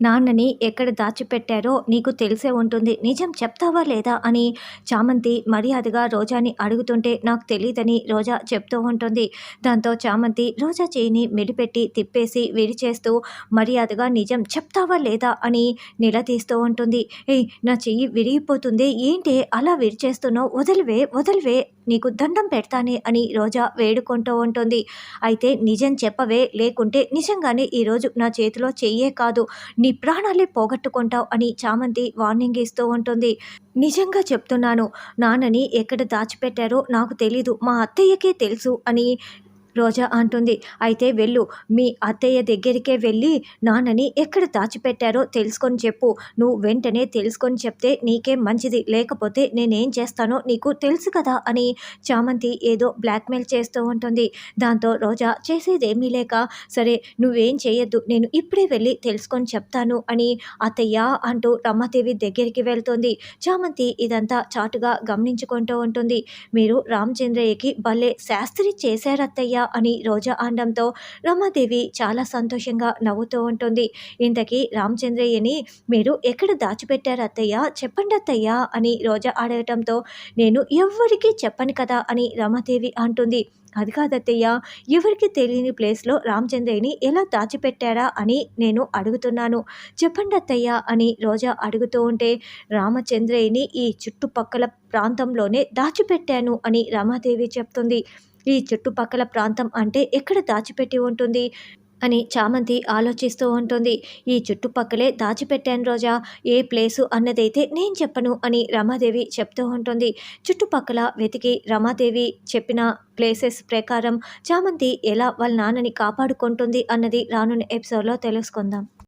నాన్నని ఎక్కడ దాచిపెట్టారో నీకు తెలిసే ఉంటుంది. నిజం చెప్తావా లేదా? అని చామంతి మర్యాదగా రోజాని అడుగుతుంటే నాకు తెలియదని రోజా చెప్తూ ఉంటుంది. దాంతో చామంతి రోజా చేయిని మెలిపెట్టి తిప్పేసి విరిచేస్తూ మర్యాదగా నిజం చెప్తావా లేదా? అని నిలదీస్తూ ఉంటుంది. ఏ నా చెయ్యి విరిగిపోతుంది. ఏంటి అలా విరిచేస్తున్నావు? వదిలివే వదిలివే నీకు దండం పెడతానే అని రోజా వేడుకుంటూ ఉంటుంది. అయితే నిజం చెప్పవే లేకుంటే నిజంగానే ఈరోజు నా చేతిలో చెయ్యే కాదు. నీ ప్రాణాలే పోగొట్టుకుంటావు అని చామంతి వార్నింగ్ ఇస్తూ ఉంటుంది. నిజంగా చెప్తున్నాను నాన్నని ఎక్కడ దాచిపెట్టారో నాకు తెలీదు మా అత్తయ్యకే తెలుసు అని రోజా అంటుంది. అయితే వెళ్ళు. మీ అత్తయ్య దగ్గరికే వెళ్ళి నాన్నని ఎక్కడ దాచిపెట్టారో తెలుసుకొని చెప్పు. నువ్వు వెంటనే తెలుసుకొని చెప్తే నీకే మంచిది. లేకపోతే నేనేం చేస్తానో నీకు తెలుసు కదా అని చామంతి ఏదో బ్లాక్మెయిల్ చేస్తూ ఉంటుంది. దాంతో రోజా చేసేదేమీ లేక సరే నువ్వేం చేయొద్దు. నేను ఇప్పుడే వెళ్ళి తెలుసుకొని చెప్తాను అని అత్తయ్య అంటూ రమాదేవి దగ్గరికి వెళ్తుంది. చామంతి ఇదంతా చాటుగా గమనించుకుంటూ ఉంటుంది. మీరు రామచంద్రయ్యకి భలే శాస్త్రి చేశారత్తయ్య. అని రోజా అనడంతో రమాదేవి చాలా సంతోషంగా నవ్వుతూ ఉంటుంది. ఇంతకీ రామచంద్రయ్యని మీరు ఎక్కడ దాచిపెట్టారు అత్తయ్య? చెప్పండి అత్తయ్య అని రోజా అడగటంతో నేను ఎవ్వరికీ చెప్పను కదా అని రమాదేవి అంటుంది. అది కాదత్తయ్య ఎవరికి తెలియని ప్లేస్లో రామచంద్రయ్యని ఎలా దాచిపెట్టారా అని నేను అడుగుతున్నాను. చెప్పండి అత్తయ్య అని రోజా అడుగుతూ ఉంటే రామచంద్రయ్యని ఈ చుట్టుపక్కల ప్రాంతంలోనే దాచిపెట్టాను అని రమాదేవి చెప్తుంది. ఈ చుట్టుపక్కల ప్రాంతం అంటే ఎక్కడ దాచిపెట్టి ఉంటుంది? అని చామంతి ఆలోచిస్తూ ఉంటుంది. ఈ చుట్టుపక్కలే దాచిపెట్టాను రోజా. ఏ ప్లేసు అన్నదైతే నేను చెప్పను అని రమాదేవి చెప్తూ ఉంటుంది. చుట్టుపక్కల వెతికి రమాదేవి చెప్పిన ప్లేసెస్ ప్రకారం చామంతి ఎలా వాళ్ళ నాన్నని కాపాడుకుంటుంది అన్నది రానున్న ఎపిసోడ్లో తెలుసుకుందాం.